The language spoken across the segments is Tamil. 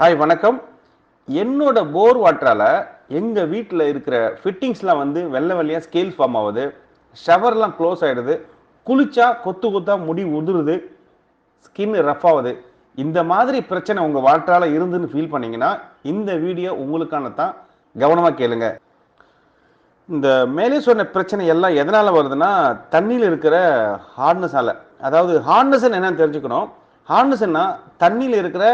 ஹாய் வணக்கம். என்னோட போர் வாட்டரால் எங்கள் வீட்டில் இருக்கிற ஃபிட்டிங்ஸ்லாம் வந்து வெள்ளை வெள்ளையாக ஸ்கேல் ஃபார்ம் ஆகுது. ஷவர்லாம் க்ளோஸ் ஆகிடுது குளிச்சா கொத்து கொத்தா முடி உதிருது. ஸ்கின் ரஃப் ஆகுது. இந்த மாதிரி பிரச்சனை உங்கள் வாட்டரால் இருந்துன்னு ஃபீல் பண்ணிங்கன்னா இந்த வீடியோ உங்களுக்கான தான் கவனமாக கேளுங்க. இந்த மேலே சொன்ன பிரச்சனை எல்லாம் எதனால் வருதுன்னா தண்ணியில் இருக்கிற ஹார்ட்னஸால் அதாவது ஹார்ட்னஸ் என்னன்னு தெரிஞ்சுக்கணும். ஹார்ட்னஸ்னா தண்ணியில் இருக்கிற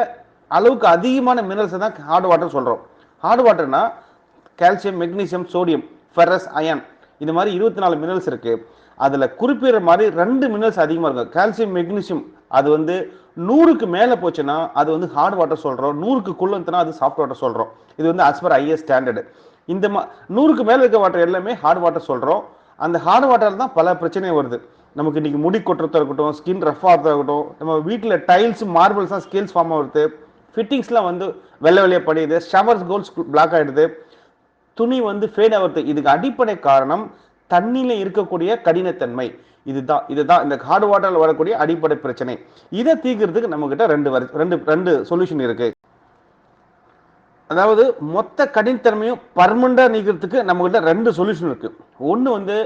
அளவுக்கு அதிகமான மினரல்ஸை தான் ஹார்ட் வாட்டர் சொல்கிறோம் hard வாட்டர்னா calcium magnesium sodium ferrous iron இந்த மாதிரி இருபத்தி நாலு மினரல்ஸ் இருக்குது அதில் குறிப்பிடுற மாதிரி ரெண்டு மினரல்ஸ் அதிகமாக இருக்கும். கால்சியம் மெக்னீசியம் அது வந்து நூறுக்கு மேலே போச்சுன்னா அது வந்து ஹார்ட் வாட்டர் சொல்கிறோம் நூறுக்கு இருந்துனா அது சாஃப்ட் வாட்டர் சொல்கிறோம் இது வந்து அஸ் பர் ஐஎஸ் ஸ்டாண்டர்டு இந்த மா நூறுக்கு மேலே இருக்க வாட்டர் எல்லாமே ஹார்ட் வாட்டர் சொல்கிறோம் அந்த ஹார்ட் வாட்டர் தான் பல பிரச்சனை வருது. நமக்கு இன்னைக்கு முடி கொட்டுறதா இருக்கட்டும் ஸ்கின் ரஃப் ஆகிறதா இருக்கட்டும் நம்ம வீட்டில் டைல்ஸ் மார்பிள்ஸ் தான் ஸ்கேல்ஸ் ஃபார்ம் ஆகுது ஃபிட்டிங்ஸ்லாம் வந்து வெள்ளை வெளியே படியுது. ஷவர்ஸ் கோல்ஸ் பிளாக் ஆகிடுது துணி வந்து ஃபேட் ஆகிறது. இதுக்கு அடிப்படை காரணம் தண்ணியில் இருக்கக்கூடிய கடினத்தன்மை. இதுதான் இதுதான் இந்த ஹார்ட் வாட்டரில் வரக்கூடிய அடிப்படை பிரச்சனை. இதை தீர்க்கிறதுக்கு நம்மக்கிட்ட ரெண்டு வரி ரெண்டு ரெண்டு சொல்யூஷன் இருக்கு. அதாவது மொத்த கடினத்தன்மையும் பர்மனண்டாக நீக்கிறதுக்கு நம்மக்கிட்ட ரெண்டு சொல்யூஷன் இருக்கு. ஒன்று வந்து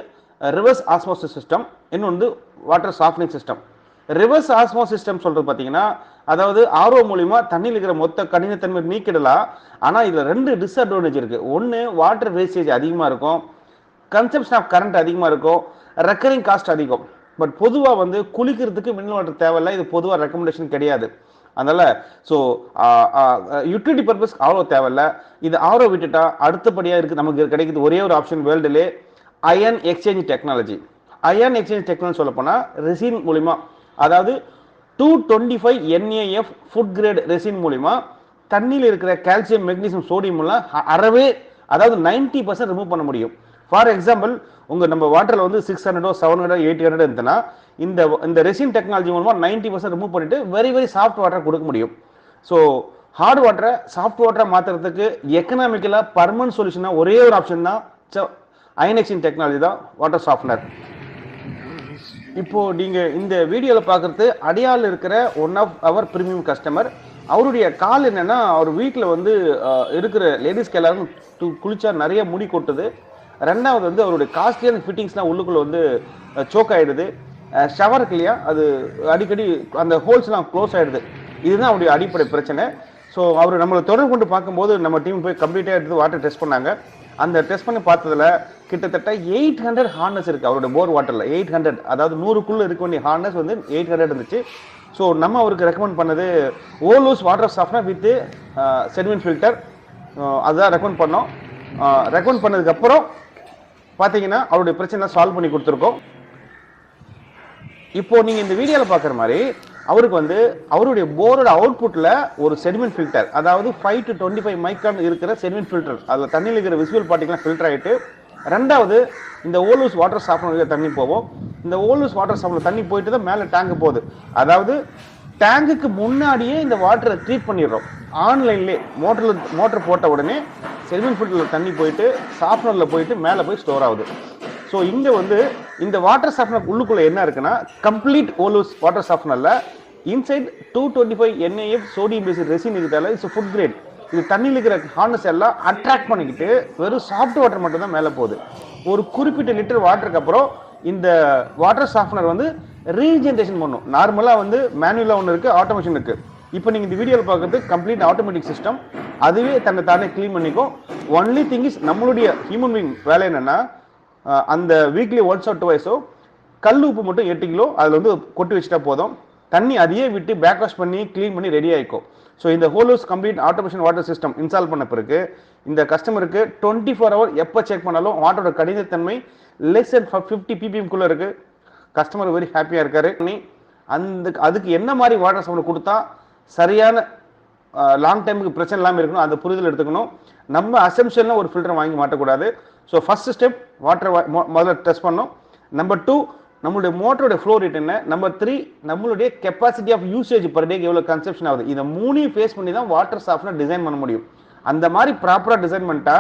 ரிவர்ஸ் ஆஸ்மோசிஸ் சிஸ்டம் இன்னொன்று water softening system reverse osmo system சொல்கிறது பார்த்தீங்கன்னா அதாவது ஆர்ஓ மூலியமா தண்ணியில் இருக்கிற மொத்த கடினத்தன்மை நீக்கிடலாம் ஆனால் இதில் ரெண்டு டிஸ்அட்வான்டேஜ் இருக்குது ஒன்று வாட்டர் வேஸ்டேஜ் அதிகமாக இருக்கும். கன்சப்ஷன் ஆஃப் கரண்ட் அதிகமாக இருக்கும். ரெக்கரிங் காஸ்ட் அதிகம். பட் பொதுவாக வந்து குளிக்கிறதுக்கு மினரல் வாட்டர் தேவையில்லை. இது பொதுவாக ரெக்கமெண்டேஷன் கிடையாது. அதனால் ஸோ யூட்டிலிட்டி பர்பஸ் ஆரோ தேவையில்ல. இது ஆரோ விட்டுட்டா அடுத்தபடியாக இருக்குது நமக்கு கிடைக்கிறது ஒரே ஒரு option வேர்ல்டுலே ion exchange technology ion exchange technology சொல்லப்போனால் ரெசின் மூலிமா அதாவது two twenty five NAF food grade resin மூலிமா தண்ணியில் இருக்கிற கால்சியம் மெக்னீசியம் சோடியம் எல்லாம் அறவே அதாவது நைன்டி பர்சன்ட் ரிமூவ் பண்ண முடியும். ஃபார் எக்ஸாம்பிள் உங்கள் நம்ம வாட்டரில் வந்து சிக்ஸ் ஹண்ட்ரடோ செவன் ஹண்ட்ரட் எயிட் ஹண்ட்ரட் இருந்ததுன்னா இந்த இந்த ரெசின் டெக்னாலஜி மூலமாக நைன்டி பர்சன்ட் ரிமூவ் பண்ணிட்டு வெரி வெரி சாஃப்ட் வாட்டரை கொடுக்க முடியும். ஸோ ஹார்ட் வாட்டரை சாஃப்ட் வாட்டரை மாற்றுறதுக்கு எக்கனாமிக்கலாக பர்மனன்ட் சொல்யூஷனாக ஒரே ஒரு ஆப்ஷன் தான். அயனெக்சின் டெக்னாலஜி தான் வாட்டர் சாஃப்ட்னர் இப்போ நீங்க இந்த வீடியோல பாக்குறது அடையாள இருக்கிற one of our premium customer அவருடைய கால் என்னன்னா அவர் வீட்டில் வந்து இருக்கிற லேடிஸ்க்கு எல்லாரும் து- குளிச்சா நிறைய முடி கொட்டுது. ரெண்டாவது வந்து அவருடைய காஸ்ட்லியான ஃபிட்டிங்ஸ்லாம் உள்ளுக்குள்ள வந்து சோக் ஆயிடுது. ஷவர் இருக்கு இல்லையா அது அடிக்கடி அந்த ஹோல்ஸ்லாம் க்ளோஸ் ஆயிடுது. இதுதான் அவருடைய அடிப்படை பிரச்சனை. ஸோ அவர் நம்மளை தொடர்பு கொண்டு பார்க்கும்போது நம்ம டீம் போய் கம்ப்ளீட்டாக எடுத்து வாட்டர் டெஸ்ட் பண்ணாங்க. அந்த டெஸ்ட் பண்ணி பார்த்ததுல கிட்டத்தட்ட எயிட் ஹண்ட்ரட் ஹார்னஸ் இருக்கு அவரோட போர் வாட்டர்ல எயிட் ஹண்ட்ரட் அதாவது நூறுக்குள்ள இருக்க வேண்டிய ஹார்னஸ் வந்து எயிட் ஹண்ட்ரட் இருந்துச்சு. ஸோ நம்ம அவருக்கு ரெக்கமெண்ட் பண்ணது ஓலூஸ் water softener with sediment filter அதுதான் ரெக்கமெண்ட் பண்ணோம். Uh, ரெக்கமெண்ட் பண்ணதுக்கப்புறம் பார்த்தீங்கன்னா அவருடைய பிரச்சனை சால்வ் பண்ணி கொடுத்துருக்கோம். இப்போ நீங்கள் இந்த வீடியோவில் பார்க்குற மாதிரி அவருக்கு வந்து அவருடைய போரோட அவுட்புட்ல ஒரு செடிமெண்ட் ஃபில்டர் அதாவது five to twenty five micron இருக்கிற செடிமெண்ட் ஃபில்டர் அதில் தண்ணியில் இருக்கிற விசுவல் பார்ட்டிகலாம் ஃபில்டர் ஆயிட்டு ரெண்டாவது இந்த ஓலூஸ் வாட்டர் சாஃப்ட்னர் தண்ணி போகும் இந்த ஓலூஸ் வாட்டர் சாஃப்ட்னர் தண்ணி போயிட்டு தான் மேலே டேங்கு போகுது. அதாவது டேங்குக்கு முன்னாடியே இந்த வாட்டரை ட்ரீட் பண்ணிடுறோம். ஆன்லைன்லேயே மோட்டரில் மோட்டர் போட்ட உடனே செல்மெண்ட் ஃபில்டரில் தண்ணி போயிட்டு சாஃப்ட்னரில் போயிட்டு மேலே போய் ஸ்டோர் ஆகுது. ஸோ இங்கே வந்து இந்த வாட்டர் சாஃப்ட்னர் உள்ளுக்குள்ளே என்ன இருக்குன்னா complete ஓலூஸ் water சாஃப்ட்னர்ல inside two twenty five NAF sodium basic resin இருக்கிறதால இட்ஸ் ஃபுட் கிரேட் இது தண்ணியில் இருக்கிற ஹார்னஸ் எல்லாம் அட்ராக்ட் பண்ணிக்கிட்டு வெறும் சாஃப்ட் வாட்டர் மட்டும் தான் மேலே போகுது. ஒரு குறிப்பிட்ட லிட்டர் வாட்டருக்கு அப்புறம் இந்த வாட்டர் சாஃப்ட்னர் வந்து ரீஜென்ரேஷன் பண்ணும். நார்மலாக வந்து மேனுவலாக ஒன்று இருக்குது ஆட்டோமேஷன் இருக்குது இப்போ நீங்கள் இந்த வீடியோவில் பார்க்குறது கம்ப்ளீட் ஆட்டோமேட்டிக் சிஸ்டம் அதுவே தன்னை தானே க்ளீன் பண்ணிக்கும். ஒன்லி திங் இஸ் நம்மளுடைய ஹியூமன் பீங் வேலை என்னென்னா அந்த வீக்லி ஒன்ஸ் ஆர் டுவைஸோ கல் உப்பு மட்டும் எட்டு கிலோ அதில் வந்து கொட்டி வச்சுட்டா போதும். தண்ணி அதையே விட்டு பேக் வாஷ் பண்ணி க்ளீன் பண்ணி ரெடி ஆகிக்கும் ஸோ இந்த ஹோலோஸ் complete automation water system install பண்ண பிறகு இந்த கஸ்டமருக்கு டுவெண்ட்டி ஃபோர் ஹவர் எப்போ செக் பண்ணாலும் வாட்டரோட கடினத்தன்மை லெஸ் அண்ட் ஃபிஃப்டி பிபிஎம்குள்ளே இருக்குது கஸ்டமர் வெரி ஹாப்பியாக இருக்காரு. நீ அந்த அதுக்கு என்ன மாதிரி வாட்டர் சப்ளை கொடுத்தா சரியான லாங் டைமுக்கு பிரச்சனை இல்லாமல் இருக்கணும் அந்த புரிதல் எடுத்துக்கணும். நம்ம அசம்ஷனில் ஒரு ஃபில்டர் வாங்கி மாட்டக்கூடாது. ஸோ ஃபஸ்ட்டு ஸ்டெப் வாட்டர் முதல்ல டெஸ்ட் பண்ணோம் நம்பர் டூ நம்மளுடைய மோட்டரோட ஃப்ளோ ரேட் என்ன? நம்பர் த்ரீ நம்மளுடைய கெப்பாசிட்டி ஆஃப் யூசேஜ் பர் டேக்கு எவ்வளோ கன்செப்ஷன் ஆகுது? இதை மூணையும் ஃபேஸ் பண்ணி தான் வாட்டர் சாஃப்ட்னா டிசைன் பண்ண முடியும். அந்த மாதிரி ப்ராப்பராக டிசைன் பண்ணிட்டா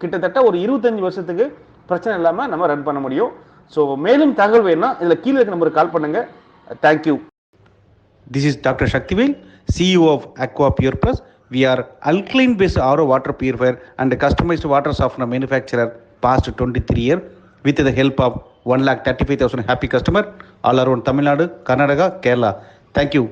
கிட்டத்தட்ட ஒரு இருபத்தஞ்சு வருஷத்துக்கு பிரச்சனை இல்லாமல் நம்ம ரன் பண்ண முடியும். ஸோ மேலும் தகவல் வேணும்னா இதில் கீழே இருக்க நம்பருக்கு கால் பண்ணுங்க. Thank you This is Dr. Shaktivel, CEO of Aqua Pure we are alkaline alkaline RO water purifier and customised water water softener manufacturer past 23 year with the help of one lakh thirty five thousand happy customer all around Tamil Nadu Karnataka Kerala thank you